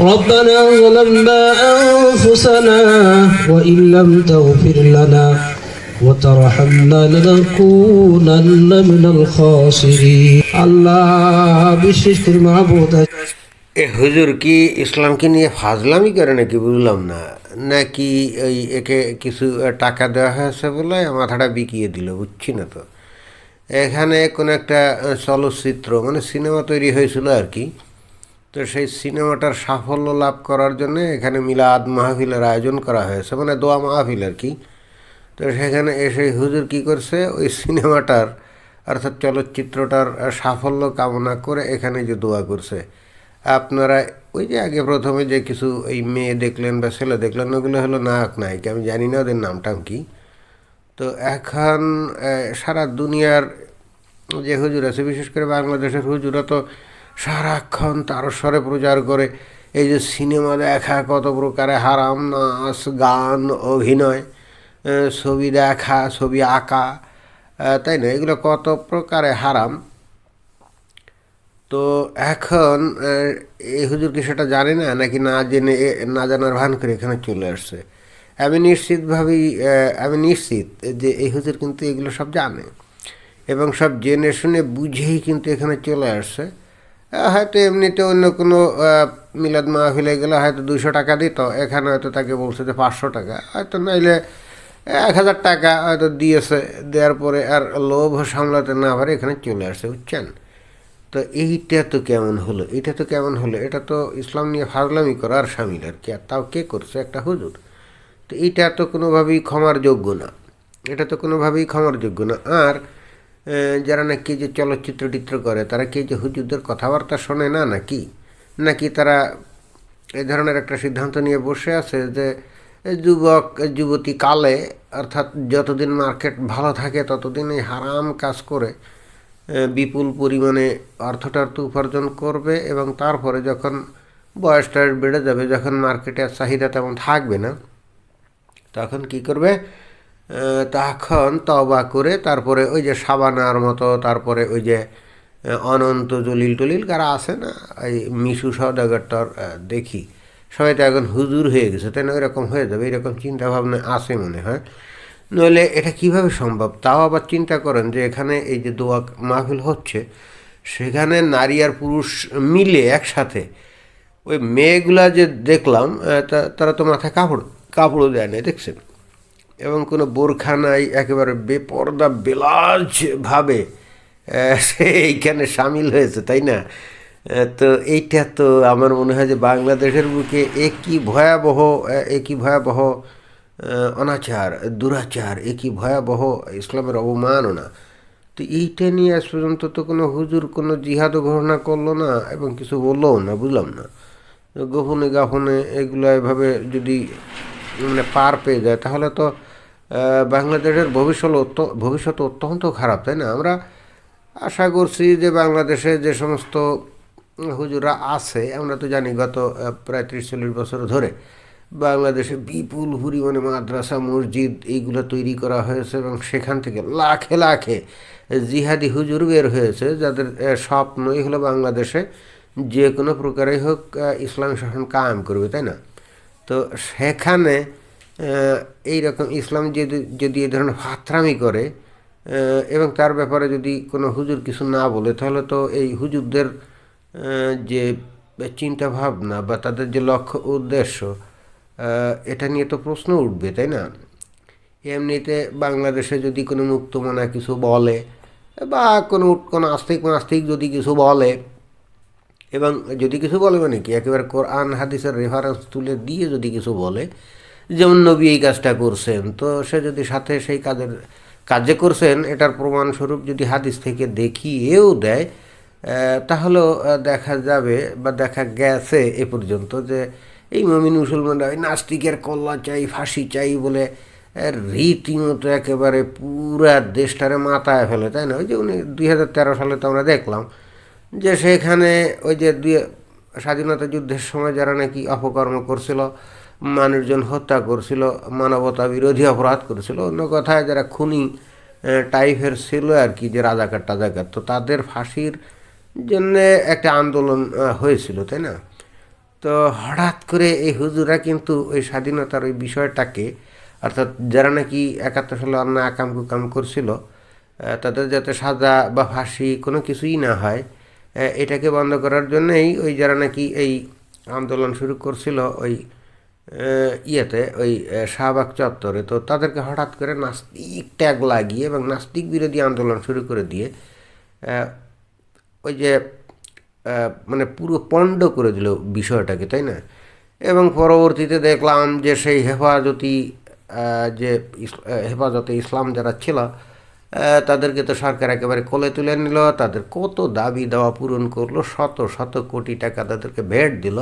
ربنا ظلمنا أنفسنا وإن لم تغفر لنا وترحمنا لنكونن من الخاسرين الله বিশেষ করে মাহবুদ এ হুজুর কি ইসলামকে নিয়ে ফাজলামি করে নাকি বুঝলাম না নাকি ওই একে কিছু টাকা দেওয়া হয়েছে বলে মাথাটা বিকিয়ে দিল বুঝছি না তো এখানে কোনো একটা আহ, চলচ্চিত্র মানে সিনেমা তৈরি হয়েছিল আর কি তো সেই সিনেমাটার সাফল্য লাভ করার জন্য এখানে মিলাদ মাহফিলের আয়োজন করা হয়েছে মানে দোয়া মাহফিল আর কি। তো সেখানে এসে হুজুর কি করছে? ওই সিনেমাটার অর্থাৎ চলচ্চিত্রটার সাফল্য কামনা করে এখানে যে দোয়া করছে। আপনারা ওই যে আগে প্রথমে যে কিছু এই মেয়ে দেখলেন বা ছেলে দেখলেন, ওগুলো হলো নায়ক, নায়িকা, আমি জানি না ওদের নামটাম কি। তো এখন সারা দুনিয়ার যে হুজুর আছে, বিশেষ করে বাংলাদেশের হুজুরা তো সারাক্ষণ তার স্বরে প্রচার করে। এই যে সিনেমা দেখা কত প্রকারে হারাম নাচ, গান, অভিনয় ছবি দেখা, ছবি আঁকা তাই না? এগুলো কত প্রকারে হারাম। তো এখন এই হুজুর কি সেটা জানে না? নাকি না জেনে না জানার ভান করে এখানে চলে আসছে? আমি নিশ্চিতভাবেই আমি নিশ্চিত যে এই হুজুর কিন্তু এগুলো সব জানে এবং সব জেনে শুনে বুঝেই কিন্তু এখানে চলে আসছে। হয়তো এমনিতে অন্য কোনো মিলাদ মাহফিলে গেলে হয়তো দুশো টাকা দিত। এখানে হয়তো তাকে বলছে যে পাঁচশো টাকা। হয়তো নাইলে এক হাজার টাকা হয়তো দিয়েছে। দেওয়ার পরে আর লোভ সামলাতে না পারে এখানে চলে আসছে বুঝছেন? তো এইটা তো কেমন হলো? এটা তো কেমন হলো? এটা তো ইসলাম নিয়ে ফাজলামি করার সামিল আর কি। আর তাও কে করছে? একটা হুজুর। তো এইটা তো কোনোভাবেই ক্ষমার যোগ্য না। এটা তো কোনোভাবেই ক্ষমার যোগ্য না। আর যারা নাকি যে চলচ্চিত্র টিত্র করে, তারা কি যে হুজুরদের কথাবার্তা শোনে না নাকি? নাকি তারা এ ধরনের একটা সিদ্ধান্ত নিয়ে বসে আছে যে যুবক যুবতী কালে, অর্থাৎ যতদিন মার্কেট ভালো থাকে, ততদিন এই হারাম কাজ করে বিপুল পরিমাণে অর্থটার্থ উপার্জন করবে এবং তারপরে যখন বয়স টয়স বেড়ে যাবে, যখন মার্কেটের চাহিদা তেমন থাকবে না, তখন কি করবে? তখন তবা করে তারপরে ওই যে সাবানার মতো, তারপরে ওই যে অনন্ত জলিল টলিল কারা আছে না, এই মিশু সদাগরটার দেখি। সবাই তো এখন হুজুর হয়ে গেছে, তাই না? এরকম হয়ে যাবে, এরকম চিন্তা ভাবনা আছে মনে হয়। নইলে এটা কীভাবে সম্ভব? তাও আবার চিন্তা করেন যে এখানে এই যে দোয়া মাহফিল হচ্ছে, সেখানে নারী আর পুরুষ মিলে একসাথে, ওই মেয়েগুলা যে দেখলাম তারা তো মাথায় কাপড়, কাপড়ও দেয় না দেখছেন? এবং কোনো বোরখা নাই একেবারে বেপর্দা, বেলাজভাবে সে এইখানে সামিল হয়েছে, তাই না? তো এইটা তো আমার মনে হয় যে বাংলাদেশের বুকে একই ভয়াবহ একই ভয়াবহ অনাচার, দুরাচার, একই ভয়াবহ ইসলামের অবমাননা। তো এইটা নিয়ে আজ পর্যন্ত তো কোনো হুজুর কোনো জিহাদও ঘোষণা করল না এবং কিছু বললোও না, বুঝলাম না। গোপনে গাফনে এগুলো এভাবে যদি মানে পার পেয়ে যায়, তাহলে তো বাংলাদেশের ভবিষ্যৎ ভবিষ্যৎ অত্যন্ত খারাপ তাই না? আমরা আশা করছি যে বাংলাদেশে যে সমস্ত হুজুরা আছে আমরা তো জানি গত প্রায় ত্রিশ চল্লিশ বছর ধরে বাংলাদেশে বিপুল পরিমাণে মাদ্রাসা মসজিদ এইগুলো তৈরি করা হয়েছে এবং সেখান থেকে লাখে লাখে জিহাদি হুজুর বের হয়েছে যাদের আহ, স্বপ্নই হলো বাংলাদেশে যে কোনো প্রকারেই হোক ইসলাম শাসন কায়েম করবে তাই না? তো সেখানে আহ, এইরকম ইসলাম যদি যদি এই ধরনের ফাত্রামি করে এবং তার ব্যাপারে যদি কোনো হুজুর কিছু না বলে তাহলে তো এই হুজুরদের যে চিন্তা ভাবনা বা তাদের যে লক্ষ্য উদ্দেশ্য এটা নিয়ে তো প্রশ্ন উঠবে তাই না? এমনিতে বাংলাদেশে যদি কোনো মুক্ত মুক্তমনা কিছু বলে বা কোনো কোনো আস্তিক নাস্তিক যদি কিছু বলে এবং যদি কিছু বলে মানে কি একেবারে কোরআন হাদিসের রেফারেন্স তুলে দিয়ে যদি কিছু বলে যেমন নবী এই কাজটা করছেন, তো সে যদি সাথে সেই কাজের কাজে করছেন, এটার প্রমাণস্বরূপ যদি হাদিস থেকে দেখিয়েও দেয় তাহলেও দেখা যাবে বা দেখা গেছে এ পর্যন্ত যে এই মমিন মুসলমানরা ওই নাস্তিকের কল্লা চাই, ফাঁসি চাই বলে রীতিমতো একেবারে পুরা দেশটারে মাথায় ফেলে, তাই না? ওই যে উনি দুই হাজার তেরো সালে তো আমরা দেখলাম যে সেখানে ওই যে দুই স্বাধীনতা যুদ্ধের সময় যারা নাকি অপকর্ম করছিল মানুষজন হত্যা করছিল, মানবতা বিরোধী অপরাধ করেছিল। অন্য কথায় যারা খুনি টাইপের ছিল আর কি, যে রাজাকার টাজাকার, তো তাদের ফাঁসির জন্য একটা আন্দোলন হয়েছিল, তাই না? তো হঠাৎ করে এই হুজুরা কিন্তু ওই স্বাধীনতার ওই বিষয়টাকে, অর্থাৎ যারা নাকি একাত্তর সালে অন্যায় আকাম কুকাম করছিল তাদের যাতে সাজা বা ফাঁসি কোনো কিছুই না হয় এটাকে বন্ধ করার জন্যই ওই যারা নাকি এই আন্দোলন শুরু করছিল, ওই ইয়েতে, ওই শাহবাগ চত্বরে। তো তাদেরকে হঠাৎ করে নাস্তিক ট্যাগ লাগিয়ে এবং নাস্তিক বিরোধী আন্দোলন শুরু করে দিয়ে ওই যে মানে পুরো পণ্ড করে দিল বিষয়টাকে, তাই না? এবং পরবর্তীতে দেখলাম যে সেই হেফাজতি যে হেফাজতে ইসলাম যারা ছিল তাদেরকে তো সরকার একেবারে কোলে তুলে নিল, তাদের কত দাবি দেওয়া পূরণ করল, শত শত কোটি টাকা তাদেরকে ভেট দিল।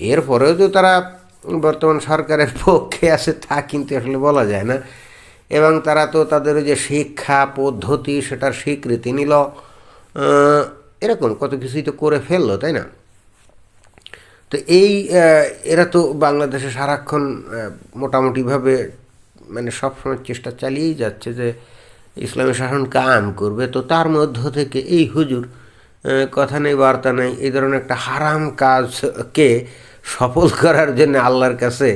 এরপরেও যে তারা বর্তমান সরকারের পক্ষে আছে তা কিন্তু আসলে বলা যায় না। এবং তারা তো তাদের যে শিক্ষা পদ্ধতি সেটার স্বীকৃতি নিল। এরকম কত কিছুই তো করে ফেলল, তাই না? তো এই এরা তো বাংলাদেশে সারাক্ষণ মোটামুটিভাবে মানে সবসময় চেষ্টা চালিয়েই যাচ্ছে যে ইসলামী শাসন কায়েম করবে। তো তার মধ্য থেকে এই হুজুর কথা নেই, বার্তা নেই, এই ধরনের একটা হারাম কাজকে সফল করার জন্য আল্লাহর কাছে,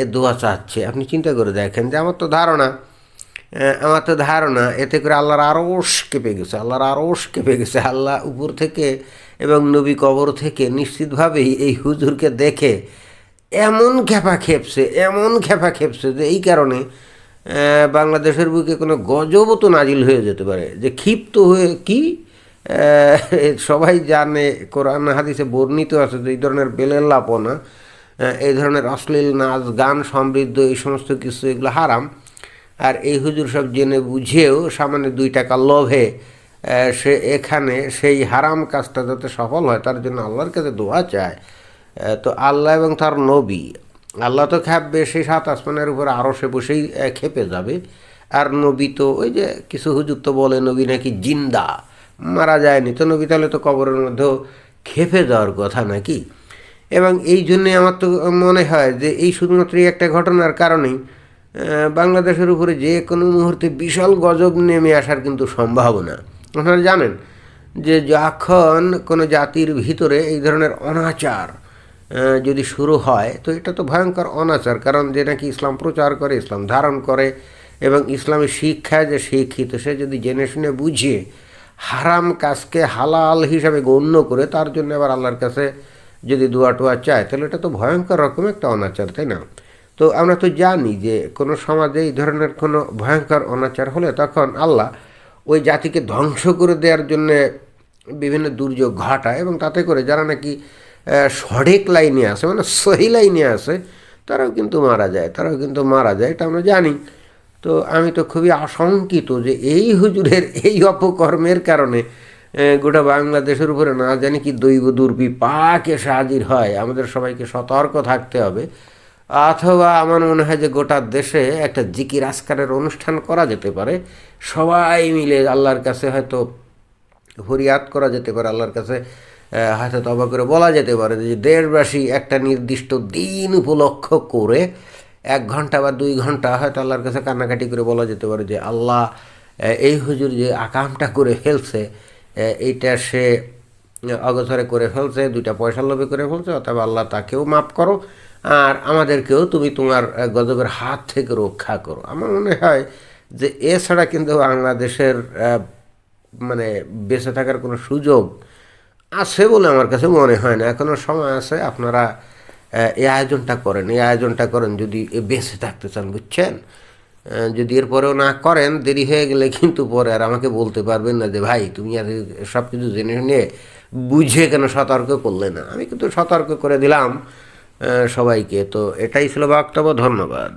এ দোয়া চাচ্ছে। আপনি চিন্তা করে দেখেন যে আমার তো ধারণা আমার তো ধারণা, এতে করে আল্লাহর আরস কেঁপে গেছে, আল্লাহর আরস কেঁপে গেছে। আল্লাহ উপর থেকে এবং নবী কবর থেকে নিশ্চিতভাবেই এই হুজুরকে দেখে এমন খেপা খেপছে, এমন খেপা খেপছে যে এই কারণে বাংলাদেশের বুকে কোনো গজবও তো নাজিল হয়ে যেতে পারে। যে ক্ষিপ্ত হয়ে কি সবাই জানে কোরআন হাদিসে বর্ণিত আছে যে এই ধরনের বেলেল্লাপনা আহ, এই ধরনের অশ্লীল নাচ গান সমৃদ্ধ এই সমস্ত কিছু এগুলো হারাম। আর এই হুজুর সব জেনে বুঝেও সামান্য দুই টাকা লোভে সে এখানে সেই হারাম কাজটা যাতে সফল হয় তার জন্য আল্লাহর কাছে দোয়া চায়। তো আল্লাহ এবং তার নবী আল্লাহ তো খেপবে সেই সাত আসমানের উপরে আরও সে বসেই খেপে যাবে। আর নবী তো ওই যে কিছু হুজুর তো বলে নবী নাকি জিন্দা। মারা যায়নি। তো নবী তাহলে তো কবরের মধ্যেও খেপে যাওয়ার কথা নাকি? এবং এই জন্যে আমার তো মনে হয় যে এই শুধুমাত্র একটা ঘটনার কারণেই বাংলাদেশের উপরে যে কোনো মুহূর্তে বিশাল গজব নেমে আসার কিন্তু সম্ভাবনা। আপনারা জানেন যে যখন কোনো জাতির ভিতরে এই ধরনের অনাচার যদি শুরু হয়, তো এটা তো ভয়ঙ্কর অনাচার, কারণ যে নাকি ইসলাম প্রচার করে, ইসলাম ধারণ করে এবং ইসলামী শিক্ষায় যে শিক্ষিত, সে যদি জেনে শুনে বুঝিয়ে হারাম কাজকে হালাল হিসাবে গণ্য করে তার জন্য আবার আল্লাহর কাছে যদি দোয়া টোয়া চায়, তাহলে এটা তো ভয়ঙ্কর রকম একটা অনাচার, তাই না? তো আমরা তো জানি যে কোনো সমাজে এই ধরনের কোনো ভয়ঙ্কর অনাচার হলে তখন আল্লাহ ওই জাতিকে ধ্বংস করে দেওয়ার জন্যে বিভিন্ন দুর্যোগ ঘটায় এবং তাতে করে যারা নাকি সঠিক লাইনে আসে মানে সহি লাইনে আসে তারাও কিন্তু মারা যায়, তারাও কিন্তু মারা যায়, এটা আমরা জানি। তো আমি তো খুবই আশঙ্কিত যে এই হুজুরের এই অপকর্মের কারণে গোটা বাংলাদেশের উপরে না জানি কি দৈব দুর্বি পাক এসে হাজির হয়। আমাদের সবাইকে সতর্ক থাকতে হবে। অথবা আমার মনে হয় যে গোটা দেশে একটা জিকির আসকারের অনুষ্ঠান করা যেতে পারে। সবাই মিলে আল্লাহর কাছে হয়তো ফরিয়াদ করা যেতে পারে, আল্লাহর কাছে হয়তো তবা করে বলা যেতে পারে যে দেশবাসী একটা নির্দিষ্ট দিন উপলক্ষ করে এক ঘণ্টা বা দুই ঘণ্টা হয়তো আল্লাহর কাছে কান্নাকাটি করে বলা যেতে পারে যে আল্লাহ এই হুজুর যে আকামটা করে ফেলছে এইটা সে অগসরে করে ফেলছে, দুইটা পয়সা লোভে করে ফেলছে, অথবা আল্লাহ তাকেও মাফ করো, আর আমাদেরকেও তুমি তোমার গজবের হাত থেকে রক্ষা করো। আমার মনে হয় যে এছাড়া কিন্তু বাংলাদেশের মানে বেঁচে থাকার কোনো সুযোগ আছে বলে আমার কাছে মনে হয় না। এখনও সময় আছে, আপনারা এই আয়োজনটা করেন, এই আয়োজনটা করেন যদি বেঁচে থাকতে চান, বুঝছেন? যদি এরপরেও না করেন, দেরি হয়ে গেলে কিন্তু পরে আর আমাকে বলতে পারবেন না যে, ভাই, তুমি আর সব কিছু জেনে শুনে বুঝে কেন সতর্ক করলে না? আমি কিন্তু সতর্ক করে দিলাম সবাইকে। তো এটাই ছিল বক্তব্য, ধন্যবাদ।